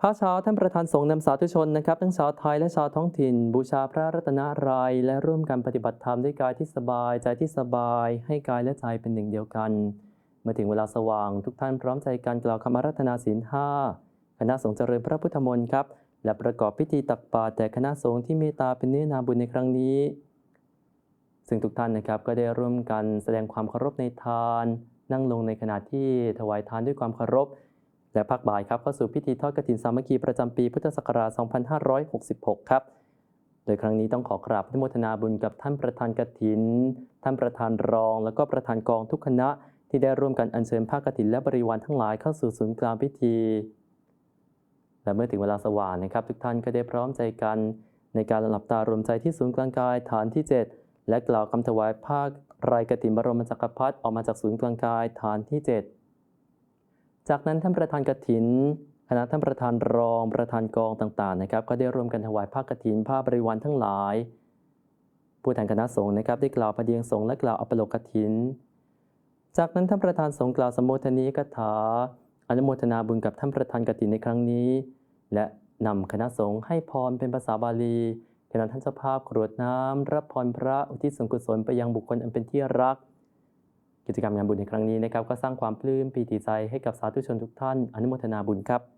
พระเช้าท่านประธานสงฆ์นำสาธุชนนะครับทั้งชาวไทยและชาวท้องถิ่น บูชาพระรัตนตรัยและร่วมกันปฏิบัติธรรมด้วยกายที่สบายใจที่สบาย ให้กายและใจเป็นหนึ่งเดียวกัน เมื่อถึงเวลาสว่างทุกท่านพร้อมใจกันกล่าวคำอารัตนาศีลห้าคณะสงฆ์เจริญพระพุทธมนต์ครับและประกอบพิธีตักบาตรแต่คณะสงฆ์ที่เมตตาเป็นเนื้อนาบุญในครั้งนี้ ซึ่งทุกท่านนะครับก็ได้ร่วมกันแสดงความเคารพในทาน นั่งลงในขณะที่ถวายทานด้วยความเคารพ และพักบ่ายครับเข้าสู่พิธีทอดกฐินสามัคคีประจำปีพุทธศักราช 2566 ครับ โดยครั้งนี้ต้องขอกราบนุโมทนาบุญกับท่านประธานกฐิน ท่านประธานรอง แล้วก็ประธานกองทุกคณะ ที่ได้ร่วมกันอัญเชิญผ้ากฐินและบริวารทั้งหลายเข้าสู่ศูนย์กลางพิธี และเมื่อถึงเวลาสว่างนะครับ ทุกท่านก็ได้พร้อมใจกัน ในการหลับตารวมใจที่ศูนย์กลางกายฐานที่ 7 และกล่าวคำถวายผ้ารายกฐินบรมจักรพรรดิออกมาจากศูนย์กลางกายฐานที่ 7 จากนั้นท่านประธานกฐินคณะท่านประธานรองประธานกองต่างๆนะครับ ก็ได้ร่วมกันถวายผ้ากฐินผ้าบริวารทั้งหลาย ผู้แทนคณะสงฆ์นะครับได้กล่าวพระเดียงสงฆ์และกล่าวอัปโลกฐิน จากนั้นท่านประธานสงฆ์กล่าวสมโภชนีกถาอนุโมทนาบุญกับท่านประธานกฐินในครั้งนี้ และนำคณะสงฆ์ให้พรเป็นภาษาบาลีขณะท่านเจ้าภาพกรวดน้ำรับพรพระอุทิศส่วนกุศลไปยังบุคคลอันเป็นที่รัก กิจกรรมงานบุญในครั้งนี้นะครับก็สร้างความปลื้มปีติใจให้กับสาธุชนทุกท่านอนุโมทนาบุญครับ